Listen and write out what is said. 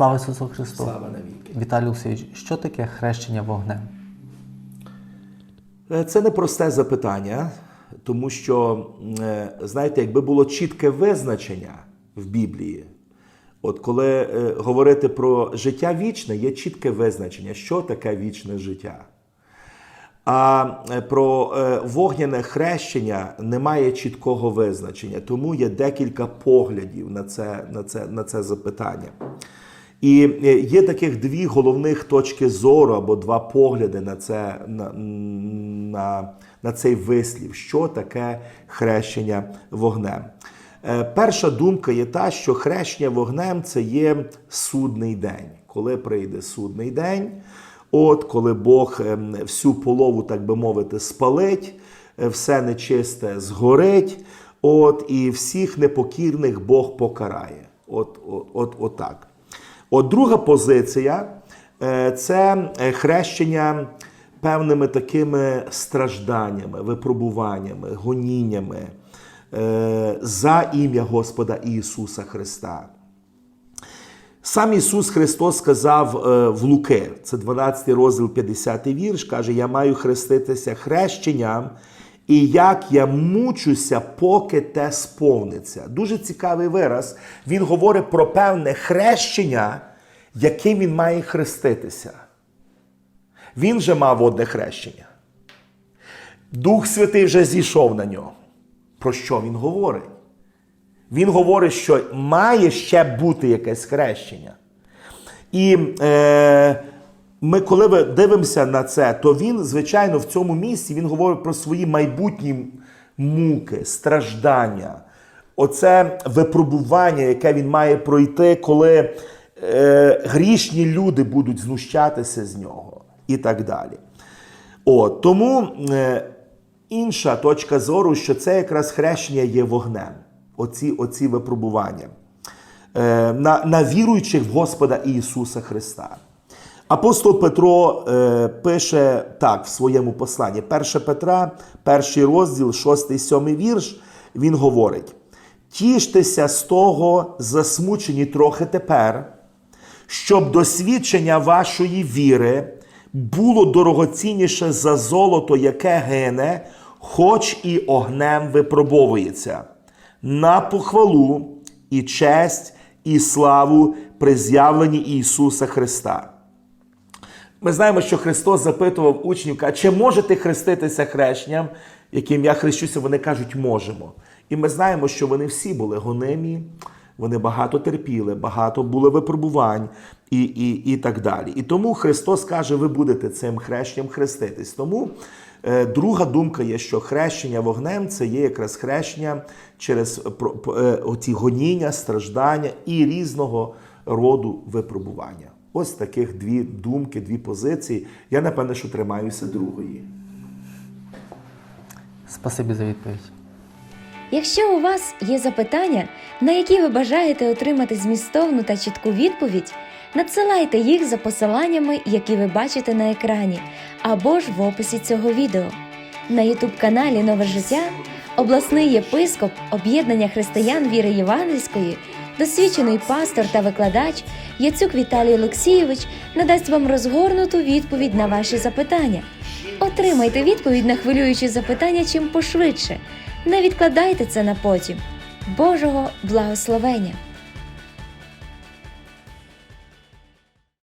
Слава Ісусу Христу! Слава навіки. Віталій Олексійович, що таке хрещення вогнем? Е, Це непросте запитання, тому що, е, знаєте, якби було чітке визначення в Біблії, от коли е, говорити про життя вічне, є чітке визначення, що таке вічне життя. А про вогняне хрещення немає чіткого визначення, тому є декілька поглядів на це, на це, на це запитання. І е, є таких дві головних точки зору або два погляди на, це, на, на, на цей вислів, що таке хрещення вогнем. Е, Перша думка є та, що хрещення вогнем це є судний день. Коли прийде судний день, от коли Бог ем, всю полову, так би мовити, спалить, е, все нечисте згорить, от, і всіх непокірних Бог покарає. От, от, от, от так. От друга позиція е, це е, хрещення певними такими стражданнями, випробуваннями, гоніннями е, за ім'я Господа Ісуса Христа. Сам Ісус Христос сказав в Луки, це 12 розділ, 50 вірш, каже: Я маю хреститися хрещенням, і як я мучуся, поки те сповниться. Дуже цікавий вираз. Він говорить про певне хрещення, яким він має хреститися. Він же мав одне хрещення. Дух Святий вже зійшов на нього. Про що він говорить? Він говорить, що має ще бути якесь хрещення. І е, ми, коли ми дивимося на це, то він, звичайно, в цьому місці він говорить про свої майбутні муки, страждання, оце випробування, яке він має пройти, коли е, грішні люди будуть знущатися з нього і так далі. От, тому е, інша точка зору, що це якраз хрещення є вогнем. Оці, оці випробування е, на, на віруючих в Господа Ісуса Христа. Апостол Петро е, пише так в своєму посланні. 1 Петра, перший розділ, 6-7 вірш, він говорить: тіштеся з того, засмучені трохи тепер, щоб досвідчення вашої віри було дорогоцінніше за золото, яке гине, хоч і огнем випробовується, на похвалу і честь і славу при з'явленні Ісуса Христа. Ми знаємо, що Христос запитував учнів, каже, чи можете хреститися хрещенням, яким я хрещуся, вони кажуть, можемо. І ми знаємо, що вони всі були гонимі, вони багато терпіли, багато були випробувань і, і, і так далі. І тому Христос каже, ви будете цим хрещенням хреститись. Тому е, друга думка є, що хрещення вогнем це є якраз хрещення через е, оці гоніння, страждання і різного роду випробування. Ось таких дві думки, дві позиції. Я напевне, що тримаюся другої. Спасибі за відповідь. Якщо у вас є запитання, на які ви бажаєте отримати змістовну та чітку відповідь, надсилайте їх за посиланнями, які ви бачите на екрані, або ж в описі цього відео. На Ютуб-каналі Нове життя обласний єпископ Об'єднання християн віри Євангельської, досвідчений пастор та викладач Яцюк Віталій Олексійович надасть вам розгорнуту відповідь на ваші запитання. Отримайте відповідь на хвилюючі запитання чим пошвидше. Не відкладайте це на потім. Божого благословення!